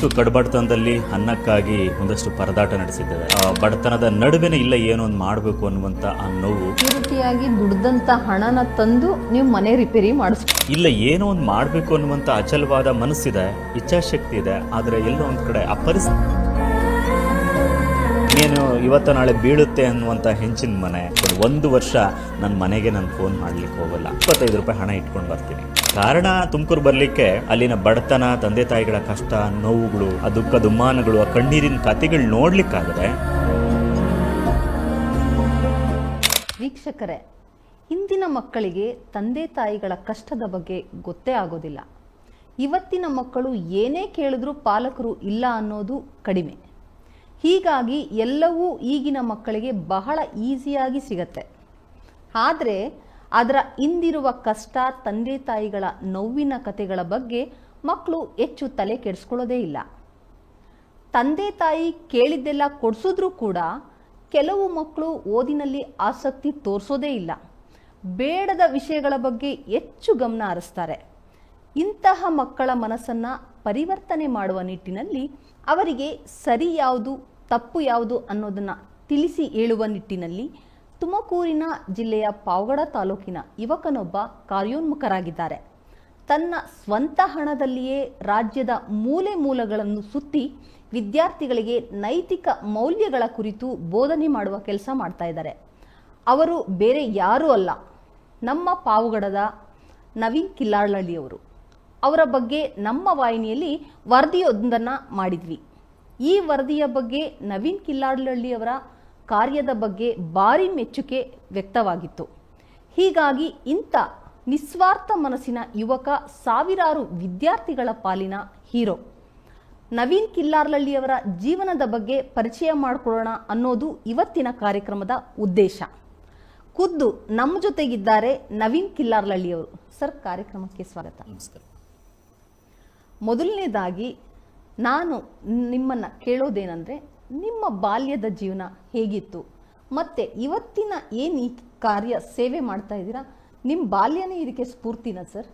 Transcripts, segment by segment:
ಹುಟ್ಟು ಕಡಬಡತನದಲ್ಲಿ ಅನ್ನಕ್ಕಾಗಿ ಒಂದಷ್ಟು ಪರದಾಟ ನಡೆಸಿದ್ದಾರೆ ಬಡತನದ ನಡುವೆನೇ ಇಲ್ಲ ಏನೋ ಒಂದು ಮಾಡಬೇಕು ಅನ್ನುವಂತ ಆ ನೋವು. ಈ ರೀತಿಯಾಗಿ ದುಡ್ದಂತ ಹಣನ ತಂದು ನೀವು ಮನೆ ರಿಪೇರಿ ಮಾಡಿಸ್ ಇಲ್ಲ ಏನೋ ಒಂದು ಮಾಡಬೇಕು ಅನ್ನುವಂತ ಅಚಲವಾದ ಮನಸ್ಸಿದೆ ಇಚ್ಛಾಶಕ್ತಿ ಇದೆ ಆದರೆ ಎಲ್ಲೋ ಒಂದು ಕಡೆ ಆ ಪರಿಸ್ಥಿತಿ ಏನು ಇವತ್ತು ನಾಳೆ ಬೀಳುತ್ತೆ ಅನ್ನುವಂಥ ಹೆಂಚಿನ ಮನೆ. ಒಂದು ವರ್ಷ ನನ್ನ ಮನೆಗೆ ನಾನು ಫೋನ್ ಮಾಡ್ಲಿಕ್ಕೆ ಹೋಗಲ್ಲ. ಇಪ್ಪತ್ತೈದು ರೂಪಾಯಿ ಹಣ ಇಟ್ಕೊಂಡು ಬರ್ತೀನಿ. ಕಾರಣ ತುಮಕೂರು ಬರಲಿಕ್ಕೆ ಅಲ್ಲಿನ ಬಡತನ, ತಂದೆ ತಾಯಿಗಳ ಕಷ್ಟ, ನೋವುಗಳು, ಆ ದುಃಖ, ದುಮ್ಮಾನಗಳು, ಆ ಕಣ್ಣೀರಿನ ಕಥೆಗಳು ನೋಡ್ಲಿಕ್ಕಾಗದೆ ವೀಕ್ಷಕರೇ, ಇಂದಿನ ಮಕ್ಕಳಿಗೆ ತಂದೆ ತಾಯಿಗಳ ಕಷ್ಟದ ಬಗ್ಗೆ ಗೊತ್ತೇ ಆಗೋದಿಲ್ಲ. ಇವತ್ತಿನ ಮಕ್ಕಳು ಏನೇ ಕೇಳಿದ್ರೂ ಪಾಲಕರು ಇಲ್ಲ ಅನ್ನೋದು ಕಡಿಮೆ. ಹೀಗಾಗಿ ಎಲ್ಲವೂ ಈಗಿನ ಮಕ್ಕಳಿಗೆ ಬಹಳ ಈಸಿಯಾಗಿ ಸಿಗತ್ತೆ. ಆದರೆ ಅದರ ಹಿಂದಿರುವ ಕಷ್ಟ, ತಂದೆ ತಾಯಿಗಳ ನೋವಿನ ಕಥೆಗಳ ಬಗ್ಗೆ ಮಕ್ಕಳು ಹೆಚ್ಚು ತಲೆ ಕೆಡಿಸ್ಕೊಳ್ಳೋದೇ ಇಲ್ಲ. ತಂದೆ ತಾಯಿ ಕೇಳಿದ್ದೆಲ್ಲ ಕೊಡಿಸಿದ್ರೂ ಕೂಡ ಕೆಲವು ಮಕ್ಕಳು ಓದಿನಲ್ಲಿ ಆಸಕ್ತಿ ತೋರಿಸೋದೇ ಇಲ್ಲ. ಬೇಡದ ವಿಷಯಗಳ ಬಗ್ಗೆ ಹೆಚ್ಚು ಗಮನ ಹರಿಸ್ತಾರೆ. ಇಂತಹ ಮಕ್ಕಳ ಮನಸ್ಸನ್ನು ಪರಿವರ್ತನೆ ಮಾಡುವ ನಿಟ್ಟಿನಲ್ಲಿ ಅವರಿಗೆ ಸರಿ ಯಾವುದು, ತಪ್ಪು ಯಾವುದು ಅನ್ನೋದನ್ನು ತಿಳಿಸಿ ಹೇಳುವ ನಿಟ್ಟಿನಲ್ಲಿ ತುಮಕೂರಿನ ಜಿಲ್ಲೆಯ ಪಾವಗಡ ತಾಲೂಕಿನ ಯುವಕನೊಬ್ಬ ಕಾರ್ಯೋನ್ಮುಖರಾಗಿದ್ದಾರೆ. ತನ್ನ ಸ್ವಂತ ಹಣದಲ್ಲಿಯೇ ರಾಜ್ಯದ ಮೂಲೆ ಮೂಲಗಳನ್ನು ಸುತ್ತಿ ವಿದ್ಯಾರ್ಥಿಗಳಿಗೆ ನೈತಿಕ ಮೌಲ್ಯಗಳ ಕುರಿತು ಬೋಧನೆ ಮಾಡುವ ಕೆಲಸ ಮಾಡ್ತಾ ಇದ್ದಾರೆ. ಅವರು ಬೇರೆ ಯಾರೂ ಅಲ್ಲ, ನಮ್ಮ ಪಾವುಗಡದ ನವೀನ್ ಕಿಲ್ಲಾಳಳಿಯವರು ಅವರ ಬಗ್ಗೆ ನಮ್ಮ ವಾಹಿನಿಯಲ್ಲಿ ವರದಿಯೊಂದನ್ನು ಮಾಡಿದ್ವಿ. ಈ ವರದಿಯ ಬಗ್ಗೆ ನವೀನ್ ಕಿಲ್ಲಾಳಳ್ಳಿಯವರ ಕಾರ್ಯದ ಬಗ್ಗೆ ಭಾರಿ ಮೆಚ್ಚುಗೆ ವ್ಯಕ್ತವಾಗಿತ್ತು. ಹೀಗಾಗಿ ಇಂಥ ನಿಸ್ವಾರ್ಥ ಮನಸ್ಸಿನ ಯುವಕ ಸಾವಿರಾರು ವಿದ್ಯಾರ್ಥಿಗಳ ಪಾಲಿನ ಹೀರೋ. ನವೀನ್ ಕಿಲ್ಲಾರ್ಲಳ್ಳಿಯವರ ಜೀವನದ ಬಗ್ಗೆ ಪರಿಚಯ ಮಾಡಿಕೊಳ್ಳೋಣ ಅನ್ನೋದು ಇವತ್ತಿನ ಕಾರ್ಯಕ್ರಮದ ಉದ್ದೇಶ. ಖುದ್ದು ನಮ್ಮ ಜೊತೆಗಿದ್ದಾರೆ ನವೀನ್ ಕಿಲ್ಲಾರ್ಲಳ್ಳಿಯವರು. ಸರ್ ಕಾರ್ಯಕ್ರಮಕ್ಕೆ ಸ್ವಾಗತ. ನಮಸ್ಕಾರ. ಮೊದಲನೇದಾಗಿ ನಾನು ನಿಮ್ಮನ್ನು ಕೇಳೋದೇನೆಂದರೆ ನಿಮ್ಮ ಬಾಲ್ಯದ ಜೀವನ ಹೇಗಿತ್ತು? ಮತ್ತು ಇವತ್ತಿನ ಏನು ಈ ಕಾರ್ಯ ಸೇವೆ ಮಾಡ್ತಾ ಇದ್ದೀರಾ? ನಿಮ್ಮ ಬಾಲ್ಯನೇ ಇದಕ್ಕೆ ಸ್ಫೂರ್ತಿನಾ ಸರ್?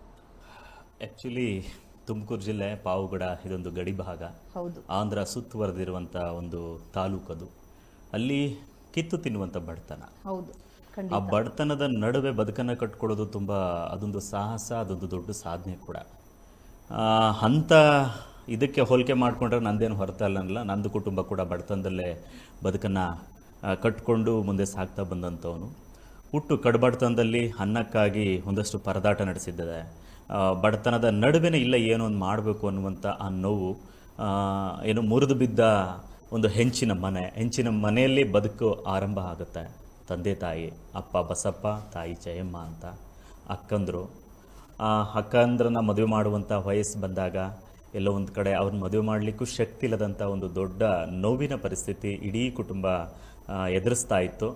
ಆ್ಯಕ್ಚುಲಿ ತುಮಕೂರು ಜಿಲ್ಲೆ ಪಾವುಗಡ ಇದೊಂದು ಗಡಿ ಭಾಗ. ಹೌದು. ಆಂಧ್ರ ಸುತ್ತುವರೆದಿರುವಂಥ ಒಂದು ತಾಲೂಕದು ಅಲ್ಲಿ ಕಿತ್ತು ತಿನ್ನುವಂಥ ಬಡತನ. ಹೌದು ಆ ಬಡತನದ ನಡುವೆ ಬದುಕನ್ನು ಕಟ್ಕೊಳ್ಳೋದು ತುಂಬ ಅದೊಂದು ಸಾಹಸ ಅದೊಂದು ದೊಡ್ಡ ಸಾಧನೆ ಕೂಡ. ಅಂಥ ಇದಕ್ಕೆ ಹೋಲಿಕೆ ಮಾಡಿಕೊಂಡ್ರೆ ನಂದೇನು ಹೊರತಲ್ಲ ನಂದು ಕುಟುಂಬ ಕೂಡ ಬಡತನದಲ್ಲೇ ಬದುಕನ್ನು ಕಟ್ಕೊಂಡು ಮುಂದೆ ಸಾಗ್ತಾ ಬಂದಂಥವನು. ಹುಟ್ಟು ಕಡ್ಬಡತನದಲ್ಲಿ ಅನ್ನಕ್ಕಾಗಿ ಒಂದಷ್ಟು ಪರದಾಟ ನಡೆಸಿದ್ದೆ ಬಡತನದ ನಡುವೆನೇ ಇಲ್ಲ ಏನೋ ಒಂದು ಮಾಡಬೇಕು ಅನ್ನುವಂಥ ಆ ನೋವು ಏನು ಮುರಿದು ಬಿದ್ದ ಒಂದು ಹೆಂಚಿನ ಮನೆ, ಹೆಂಚಿನ ಮನೆಯಲ್ಲಿ ಬದುಕು ಆರಂಭ ಆಗುತ್ತೆ. ತಂದೆ, ತಾಯಿ, ಅಪ್ಪ, ಬಸಪ್ಪ, ತಾಯಿ ಜಯಮ್ಮ ಅಂತ ಅಕ್ಕಂದರು. ಆ, ಅಕ್ಕಂದ್ರನ್ನ ಮದುವೆ ಮಾಡುವಂಥ ವಯಸ್ಸು ಬಂದಾಗ ಎಲ್ಲೋ ಒಂದು ಕಡೆ ಅವ್ರನ್ನ ಮದುವೆ ಮಾಡಲಿಕ್ಕೂ ಶಕ್ತಿ ಇಲ್ಲದಂಥ ಒಂದು ದೊಡ್ಡ ನೋವಿನ ಪರಿಸ್ಥಿತಿ ಇಡೀ ಕುಟುಂಬ ಎದುರಿಸ್ತಾ ಇತ್ತು.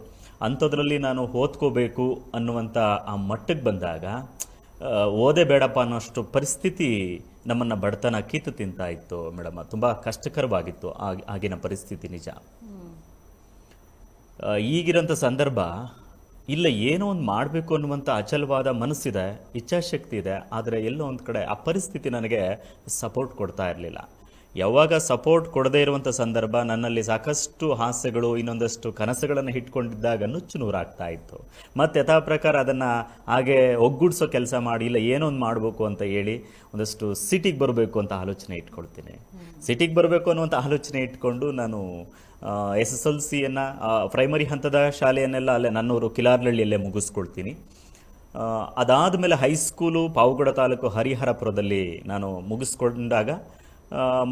ಅಂಥದ್ರಲ್ಲಿ ನಾನು ಓದ್ಕೋಬೇಕು ಅನ್ನುವಂಥ ಆ ಮಟ್ಟಕ್ಕೆ ಬಂದಾಗ ಓದೇ ಬೇಡಪ್ಪ ಅನ್ನೋಷ್ಟು ಪರಿಸ್ಥಿತಿ ನಮ್ಮನ್ನು ಬಡತನ ಕಿತ್ತು ತಿಂತಾ ಇತ್ತು ಮೇಡಮ್ ತುಂಬ ಕಷ್ಟಕರವಾಗಿತ್ತು ಆಗ- ಆಗಿನ ಪರಿಸ್ಥಿತಿ ನಿಜ. ಈಗಿರೋಂಥ ಸಂದರ್ಭ ಇಲ್ಲ, ಏನೋ ಒಂದು ಮಾಡಬೇಕು ಅನ್ನುವಂಥ ಅಚಲವಾದ ಮನಸ್ಸಿದೆ, ಇಚ್ಛಾಶಕ್ತಿ ಇದೆ, ಆದರೆ ಎಲ್ಲೋ ಒಂದು ಕಡೆ ಆ ಪರಿಸ್ಥಿತಿ ನನಗೆ ಸಪೋರ್ಟ್ ಕೊಡ್ತಾ ಇರಲಿಲ್ಲ. ಯಾವಾಗ ಸಪೋರ್ಟ್ ಕೊಡದೇ ಇರುವಂಥ ಸಂದರ್ಭ, ನನ್ನಲ್ಲಿ ಸಾಕಷ್ಟು ಹಾಸ್ಯಗಳು, ಇನ್ನೊಂದಷ್ಟು ಕನಸುಗಳನ್ನು ಇಟ್ಕೊಂಡಿದ್ದಾಗ ನುಚ್ಚು ನೂರಾಗ್ತಾ ಇತ್ತು. ಮತ್ತು ಯಥಾ ಪ್ರಕಾರ ಅದನ್ನು ಹಾಗೆ ಒಗ್ಗೂಡಿಸೋ ಕೆಲಸ ಮಾಡಿ, ಇಲ್ಲ ಏನೋ ಒಂದು ಮಾಡಬೇಕು ಅಂತ ಹೇಳಿ ಒಂದಷ್ಟು ಸಿಟಿಗೆ ಬರಬೇಕು ಅಂತ ಆಲೋಚನೆ ಇಟ್ಕೊಳ್ತೀನಿ. ಸಿಟಿಗೆ ಬರಬೇಕು ಅನ್ನುವಂಥ ಆಲೋಚನೆ ಇಟ್ಕೊಂಡು ನಾನು ಎಸ್ ಎಸ್ ಎಲ್ ಸಿಯನ್ನು ಪ್ರೈಮರಿ ಹಂತದ ಶಾಲೆಯನ್ನೆಲ್ಲ ಅಲ್ಲೇ ನನ್ನೂರು ಕಿಲಾರ್ಲಳ್ಳಿಯಲ್ಲೇ ಮುಗಿಸ್ಕೊಳ್ತೀನಿ. ಅದಾದ ಮೇಲೆ ಹೈಸ್ಕೂಲು ಪಾವುಗಡ ತಾಲೂಕು ಹರಿಹರಪುರದಲ್ಲಿ ನಾನು ಮುಗಿಸ್ಕೊಂಡಾಗ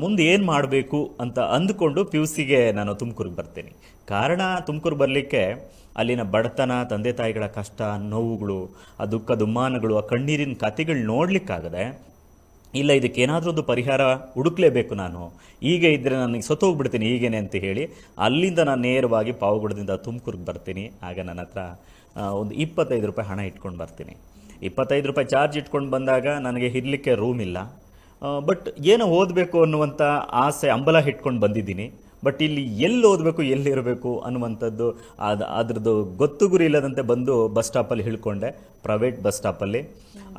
ಮುಂದೆ ಏನು ಮಾಡಬೇಕು ಅಂತ ಅಂದುಕೊಂಡು ಪಿ ಯು ಸಿಗೆ ನಾನು ತುಮಕೂರಿಗೆ ಬರ್ತೀನಿ. ಕಾರಣ ತುಮಕೂರು ಬರಲಿಕ್ಕೆ ಅಲ್ಲಿನ ಬಡತನ, ತಂದೆ ತಾಯಿಗಳ ಕಷ್ಟ, ನೋವುಗಳು, ಆ ದುಃಖ, ದುಮ್ಮಾನಗಳು, ಆ ಕಣ್ಣೀರಿನ ಕಥೆಗಳು ನೋಡಲಿಕ್ಕಾಗದೆ, ಇಲ್ಲ ಇದಕ್ಕೆ ಏನಾದರೂ ಒಂದು ಪರಿಹಾರ ಹುಡುಕ್ಲೇಬೇಕು ನಾನು. ಹೀಗೆ ಇದ್ದರೆ ನನಗೆ ಸತ್ತೋಗ್ಬಿಡ್ತೀನಿ ಹೀಗೇನೆ ಅಂತ ಹೇಳಿ ಅಲ್ಲಿಂದ ನಾನು ನೇರವಾಗಿ ಪಾವಗಡದಿಂದ ತುಮಕೂರಿಗೆ ಬರ್ತೀನಿ. ಆಗ ನನ್ನ ಹತ್ರ ಒಂದು ಇಪ್ಪತ್ತೈದು ರೂಪಾಯಿ ಹಣ ಇಟ್ಕೊಂಡು ಬರ್ತೀನಿ. ಇಪ್ಪತ್ತೈದು ರೂಪಾಯಿ ಚಾರ್ಜ್ ಇಟ್ಕೊಂಡು ಬಂದಾಗ ನನಗೆ ಇರಲಿಕ್ಕೆ ರೂಮ್ ಇಲ್ಲ. ಬಟ್ ಏನು ಓದಬೇಕು ಅನ್ನುವಂಥ ಆಸೆ ಅಂಬಲ ಇಟ್ಕೊಂಡು ಬಂದಿದ್ದೀನಿ. ಬಟ್ ಇಲ್ಲಿ ಎಲ್ಲಿ ಓದಬೇಕು ಎಲ್ಲಿರಬೇಕು ಅನ್ನುವಂಥದ್ದು ಅದು ಅದ್ರದ್ದು ಗೊತ್ತು ಗುರಿ ಇಲ್ಲದಂತೆ ಬಂದು ಬಸ್ ಸ್ಟಾಪಲ್ಲಿ ಹಿಳ್ಕೊಂಡೆ ಪ್ರೈವೇಟ್ ಬಸ್ ಸ್ಟಾಪಲ್ಲಿ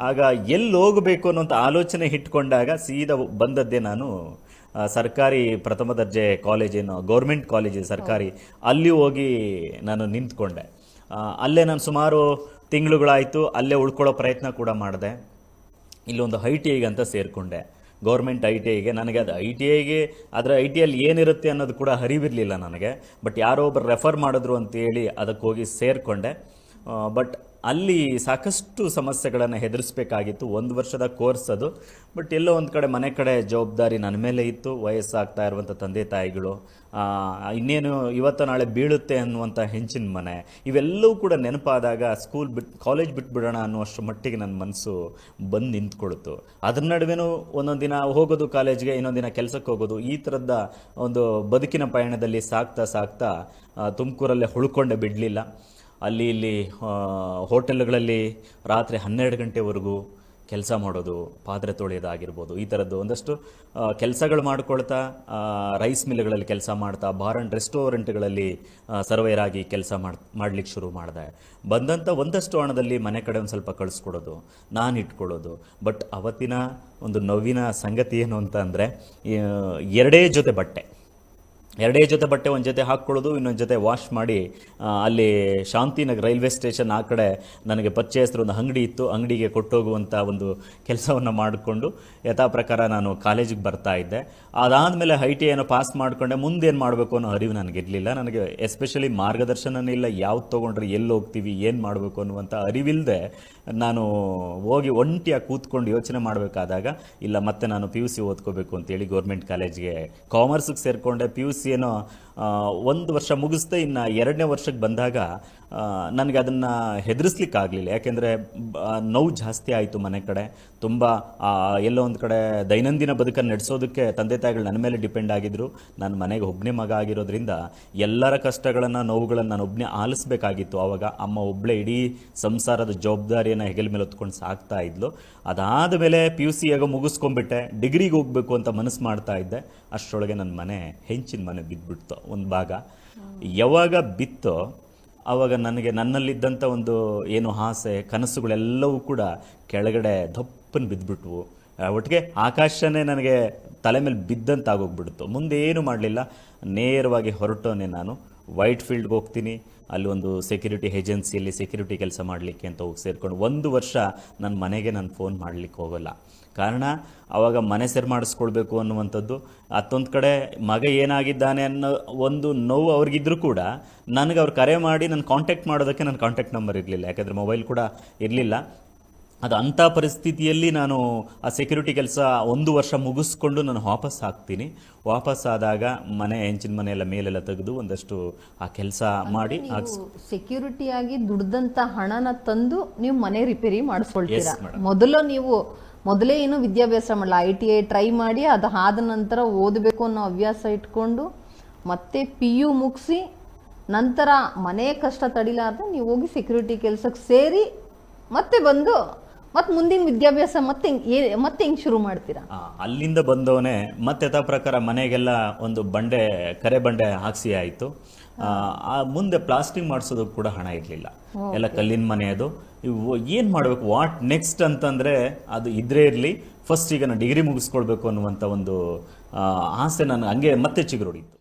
ಆಗ ಎಲ್ಲಿ ಹೋಗಬೇಕು ಅನ್ನೋಂಥ ಆಲೋಚನೆ ಇಟ್ಕೊಂಡಾಗ ಸೀದಾ ಬಂದದ್ದೇ ನಾನು ಸರ್ಕಾರಿ ಪ್ರಥಮ ದರ್ಜೆ ಕಾಲೇಜೇನು ಗೌರ್ಮೆಂಟ್ ಕಾಲೇಜ್ ಸರ್ಕಾರಿ, ಅಲ್ಲಿ ಹೋಗಿ ನಾನು ನಿಂತ್ಕೊಂಡೆ. ಅಲ್ಲೇ ನಾನು ಸುಮಾರು ತಿಂಗಳುಗಳಾಯಿತು, ಅಲ್ಲೇ ಉಳ್ಕೊಳ್ಳೋ ಪ್ರಯತ್ನ ಕೂಡ ಮಾಡಿದೆ. ಇಲ್ಲೊಂದು ಐ ಟಿ ಐಗೆ ಅಂತ ಸೇರಿಕೊಂಡೆ. ಗೌರ್ಮೆಂಟ್ ಐ ಟಿ ಐಗೆ ನನಗೆ ಅದು ಐ ಟಿ ಐಗೆ ಅದರ ಐ ಟಿ ಐಲಿ ಏನಿರುತ್ತೆ ಅನ್ನೋದು ಕೂಡ ಅರಿವಿರಲಿಲ್ಲ ನನಗೆ. ಬಟ್ ಯಾರೋ ಒಬ್ಬರು ರೆಫರ್ ಮಾಡಿದ್ರು ಅಂತೇಳಿ ಅದಕ್ಕೆ ಹೋಗಿ ಸೇರಿಕೊಂಡೆ ಬಟ್ ಅಲ್ಲಿ ಸಾಕಷ್ಟು ಸಮಸ್ಯೆಗಳನ್ನು ಹೆದರಿಸ್ಬೇಕಾಗಿತ್ತು. ಒಂದು ವರ್ಷದ ಕೋರ್ಸ್ ಅದು. ಬಟ್ ಎಲ್ಲೋ ಒಂದು ಕಡೆ ಮನೆ ಕಡೆ ಜವಾಬ್ದಾರಿ ನನ್ನ ಮೇಲೆ ಇತ್ತು. ವಯಸ್ಸಾಗ್ತಾ ಇರುವಂಥ ತಂದೆ ತಾಯಿಗಳು ಇನ್ನೇನು ಇವತ್ತು ನಾಳೆ ಬೀಳುತ್ತೆ ಅನ್ನುವಂಥ ಹೆಂಚಿನ ಮನೆ, ಇವೆಲ್ಲವೂ ಕೂಡ ನೆನಪಾದಾಗ ಸ್ಕೂಲ್ ಬಿಟ್ಟು ಕಾಲೇಜ್ ಬಿಟ್ಬಿಡೋಣ ಅನ್ನುವಷ್ಟು ಮಟ್ಟಿಗೆ ನನ್ನ ಮನಸ್ಸು ಬಂದು ನಿಂತ್ಕೊಳ್ತು. ಅದ್ರ ನಡುವೆನೂ ಒಂದೊಂದು ದಿನ ಹೋಗೋದು ಕಾಲೇಜ್ಗೆ ದಿನ ಕೆಲಸಕ್ಕೆ ಹೋಗೋದು, ಈ ಥರದ ಒಂದು ಬದುಕಿನ ಪಯಣದಲ್ಲಿ ಸಾಕ್ತಾ ಸಾಕ್ತಾ ತುಮಕೂರಲ್ಲೇ ಉಳ್ಕೊಂಡೆ ಬಿಡಲಿಲ್ಲ. ಅಲ್ಲಿ ಇಲ್ಲಿ ಹೋಟೆಲ್ಗಳಲ್ಲಿ ರಾತ್ರಿ ಹನ್ನೆರಡು ಗಂಟೆವರೆಗೂ ಕೆಲಸ ಮಾಡೋದು, ಪಾತ್ರೆ ತೊಳೆಯೋದಾಗಿರ್ಬೋದು ಈ ಥರದ್ದು ಒಂದಷ್ಟು ಕೆಲಸಗಳು ಮಾಡ್ಕೊಳ್ತಾ ರೈಸ್ ಮಿಲ್ಗಳಲ್ಲಿ ಕೆಲಸ ಮಾಡ್ತಾ, ಬಾರ್ ಆ್ಯಂಡ್ ರೆಸ್ಟೋರೆಂಟ್ಗಳಲ್ಲಿ ಸರ್ವೇರ್ ಆಗಿ ಕೆಲಸ ಮಾಡಿ, ಮಾಡ್ಲಿಕ್ಕೆ ಶುರು ಮಾಡಿದೆ. ಬಂದಂಥ ಒಂದಷ್ಟು ಹಣದಲ್ಲಿ ಮನೆ ಕಡೆ ಒಂದು ಸ್ವಲ್ಪ ಕಳಿಸ್ಕೊಡೋದು, ನಾನು ಇಟ್ಕೊಳ್ಳೋದು. ಬಟ್ ಅವತ್ತಿನ ಒಂದು ನೋವಿನ ಸಂಗತಿ ಏನು ಅಂತ ಅಂದರೆ ಎರಡೇ ಜೊತೆ ಬಟ್ಟೆ. ಎರಡೇ ಜೊತೆ ಬಟ್ಟೆ ಒಂದು ಜೊತೆ ಹಾಕ್ಕೊಳ್ಳೋದು ಇನ್ನೊಂದು ಜೊತೆ ವಾಶ್ ಮಾಡಿ ಅಲ್ಲಿ ಶಾಂತಿನಗರ ರೈಲ್ವೆ ಸ್ಟೇಷನ್ ಆ ಕಡೆ ನನಗೆ ಪರಿಚಯಸ್ಥರು ಒಂದು ಅಂಗಡಿ ಇತ್ತು. ಅಂಗಡಿಗೆ ಕೊಟ್ಟೋಗುವಂಥ ಒಂದು ಕೆಲಸವನ್ನು ಮಾಡಿಕೊಂಡು ಯಥಾ ಪ್ರಕಾರ ನಾನು ಕಾಲೇಜಿಗೆ ಬರ್ತಾ ಇದ್ದೆ. ಅದಾದಮೇಲೆ ಐ ಟಿ ಏನೋ ಪಾಸ್ ಮಾಡಿಕೊಂಡೆ. ಮುಂದೇನು ಮಾಡಬೇಕು ಅನ್ನೋ ಅರಿವು ನನಗಿರಲಿಲ್ಲ ನನಗೆ ಎಸ್ಪೆಷಲಿ ಮಾರ್ಗದರ್ಶನನೇ ಇಲ್ಲ. ಯಾವ್ದು ತೊಗೊಂಡ್ರೆ ಎಲ್ಲಿ ಹೋಗ್ತೀವಿ, ಏನು ಮಾಡಬೇಕು ಅನ್ನುವಂಥ ಅರಿವಿಲ್ಲದೆ ನಾನು ಹೋಗಿ ಒಂಟಿಯಾಗಿ ಕೂತ್ಕೊಂಡು ಯೋಚನೆ ಮಾಡಬೇಕಾದಾಗ, ಇಲ್ಲ, ಮತ್ತೆ ನಾನು ಪಿ ಯು ಸಿ ಓದ್ಕೋಬೇಕು ಅಂತೇಳಿ ಗೌರ್ಮೆಂಟ್ ಕಾಲೇಜ್ಗೆ ಕಾಮರ್ಸಿಗೆ ಸೇರಿಕೊಂಡೆ. ಪಿ ಯು ಸಿ ಏನೋ ಆ, ಒಂದು ವರ್ಷ ಮುಗಿಸ್ದೆ ಇನ್ನು ಎರಡನೇ ವರ್ಷಕ್ಕೆ ಬಂದಾಗ ನನಗೆ ಅದನ್ನು ಹೆದರಿಸ್ಲಿಕ್ಕಾಗಲಿಲ್ಲ. ಯಾಕೆಂದರೆ ನೋವು ಜಾಸ್ತಿ ಆಯಿತು ಮನೆ ಕಡೆ. ತುಂಬ ಎಲ್ಲೋ ಒಂದು ಕಡೆ ದೈನಂದಿನ ಬದುಕನ್ನು ನಡೆಸೋದಕ್ಕೆ ತಂದೆ ತಾಯಿಗಳು ನನ್ನ ಮೇಲೆ ಡಿಪೆಂಡ್ ಆಗಿದ್ದರು ನಾನು ಮನೆಗೆ ಒಬ್ಬನೇ ಮಗ ಆಗಿರೋದ್ರಿಂದ ಎಲ್ಲರ ಕಷ್ಟಗಳನ್ನು, ನೋವುಗಳನ್ನು ನಾನು ಒಬ್ಬನೇ ಆಲಿಸ್ಬೇಕಾಗಿತ್ತು. ಆವಾಗ ಅಮ್ಮ ಒಬ್ಬಳೇ ಇಡೀ ಸಂಸಾರದ ಜವಾಬ್ದಾರಿಯನ್ನು ಹೆಗಲ ಮೇಲೆ ಹೊತ್ಕೊಂಡು ಸಾಕ್ತಾ ಇದ್ಲು. ಅದಾದ ಮೇಲೆ ಪಿ ಯು ಸಿ ಆಗ ಮುಗಿಸ್ಕೊಂಡ್ಬಿಟ್ಟೆ. ಡಿಗ್ರಿಗೆ ಹೋಗಬೇಕು ಅಂತ ಮನಸ್ಸು ಮಾಡ್ತಾ ಇದ್ದೆ. ಅಷ್ಟರೊಳಗೆ ನನ್ನ ಮನೆ ಹೆಂಚಿನ ಮನೆ ಬಿದ್ದುಬಿಡ್ತು ಒಂದು ಭಾಗ. ಯಾವಾಗ ಬಿತ್ತೋ ಆವಾಗ ನನಗೆ ನನ್ನಲ್ಲಿದ್ದಂಥ ಒಂದು ಏನು ಆಸೆ, ಕನಸುಗಳೆಲ್ಲವೂ ಕೂಡ ಕೆಳಗಡೆ ದಪ್ಪನ್ ಬಿದ್ದುಬಿಟ್ವು ಒಟ್ಟಿಗೆ ಆಕಾಶನೇ ನನಗೆ ತಲೆ ಮೇಲೆ ಬಿದ್ದಂತಾಗೋಗ್ಬಿಡ್ತು. ಮುಂದೆ ಏನು ಮಾಡಲಿಲ್ಲ. ನೇರವಾಗಿ ಹೊರಟೋನೆ ನಾನು. ವೈಟ್ ಫೀಲ್ಡ್ಗೆ ಹೋಗ್ತೀನಿ. ಅಲ್ಲಿ ಒಂದು ಸೆಕ್ಯೂರಿಟಿ ಏಜೆನ್ಸಿಯಲ್ಲಿ ಸೆಕ್ಯೂರಿಟಿ ಕೆಲಸ ಮಾಡಲಿಕ್ಕೆ ಅಂತ ಹೋಗಿ ಸೇರಿಕೊಂಡು ಒಂದು ವರ್ಷ ನನ್ನ ಮನೆಗೆ ನಾನು ಫೋನ್ ಮಾಡಲಿಕ್ಕೆ ಹೋಗಲ್ಲ. ಕಾರಣ ಆವಾಗ ಮನೆ ಸೆರ್ ಮಾಡಿಸ್ಕೊಳ್ಬೇಕು ಅನ್ನುವಂಥದ್ದು ಹತ್ತೊಂದು ಕಡೆ ಮಗ ಏನಾಗಿದ್ದಾನೆ ಅನ್ನೋ ಒಂದು ನೋವು ಅವ್ರಿಗಿದ್ರೂ ಕೂಡ ನನಗೆ ಅವ್ರು ಕರೆ ಮಾಡಿ ನನ್ನ ಕಾಂಟ್ಯಾಕ್ಟ್ ಮಾಡೋದಕ್ಕೆ ನನ್ನ ಕಾಂಟ್ಯಾಕ್ಟ್ ನಂಬರ್ ಇರಲಿಲ್ಲ. ಯಾಕಂದರೆ ಮೊಬೈಲ್ ಕೂಡ ಇರಲಿಲ್ಲ. ಅದು ಅಂಥ ಪರಿಸ್ಥಿತಿಯಲ್ಲಿ ನಾನು ಆ ಸೆಕ್ಯೂರಿಟಿ ಕೆಲಸ ಒಂದು ವರ್ಷ ಮುಗಿಸ್ಕೊಂಡು ನಾನು ವಾಪಸ್ ಹಾಕ್ತೀನಿ ವಾಪಸ್ ಆದಾಗ ಮನೆ ಹೆಂಚಿನ ಮನೆ ಎಲ್ಲ ಮೇಲೆಲ್ಲ ತೆಗೆದು ಒಂದಷ್ಟು ಆ ಕೆಲಸ ಮಾಡಿ ಸೆಕ್ಯೂರಿಟಿ ಆಗಿ ದುಡ್ದಂಥ ಹಣನ ತಂದು ನೀವು ಮನೆ ರಿಪೇರಿ ಮಾಡಿಸ್ಕೊಳ್ತೀರಾ ಮೊದಲು ನೀವು ಮೊದಲೇ ಏನು ವಿದ್ಯಾಭ್ಯಾಸ ಮಾಡಲ್ಲ. ಐ ಟಿ ಐ ಟ್ರೈ ಮಾಡಿ ಅದು ಆದ ನಂತರ ಓದಬೇಕು ಅನ್ನೋ ಹವ್ಯಾಸ ಇಟ್ಕೊಂಡು ಮತ್ತೆ ಪಿ ಯು ಮುಗಿಸಿ ನಂತರ ಮನೆ ಕಷ್ಟ ತಡಿಲಾರ್ದೆ ನೀವು ಹೋಗಿ ಸೆಕ್ಯೂರಿಟಿ ಕೆಲಸಕ್ಕೆ ಸೇರಿ ಮತ್ತೆ ಬಂದು ಮತ್ತೆ ಮುಂದಿನ ವಿದ್ಯಾಭ್ಯಾಸ ಮತ್ತೆ ಹೆಂಗ್- ಏ- ಮತ್ತೆ ಹೆಂಗ್ ಶುರು ಮಾಡ್ತೀರಾ? ಆ, ಅಲ್ಲಿಂದ ಬಂದವನೇ ಮತ್ತೆ ಯಥಾ ಪ್ರಕಾರ ಮನೆಗೆಲ್ಲ ಒಂದು ಬಂಡೆ ಕರೆ ಬಂಡೆ ಹಾಕ್ಸಿ ಆಯಿತು. ಆ ಮುಂದೆ ಪ್ಲಾಸ್ಟಿಂಗ್ ಮಾಡಿಸೋದಕ್ಕೆ ಕೂಡ ಹಣ ಇರಲಿಲ್ಲ. ಎಲ್ಲ ಕಲ್ಲಿನ ಮನೆ ಅದು. ಇವು ಏನು ಮಾಡಬೇಕು ವಾಟ್ ನೆಕ್ಸ್ಟ್ ಅಂತಂದರೆ ಅದು ಇದ್ರೇ ಇರಲಿ. ಫಸ್ಟ್ ಈಗ ನಾನು ಡಿಗ್ರಿ ಮುಗಿಸ್ಕೊಳ್ಬೇಕು ಅನ್ನುವಂಥ ಒಂದು ಆ, ಆಸೆ ನಾನು ಹಂಗೆ ಮತ್ತೆ ಚಿಗುರೊಡಿತು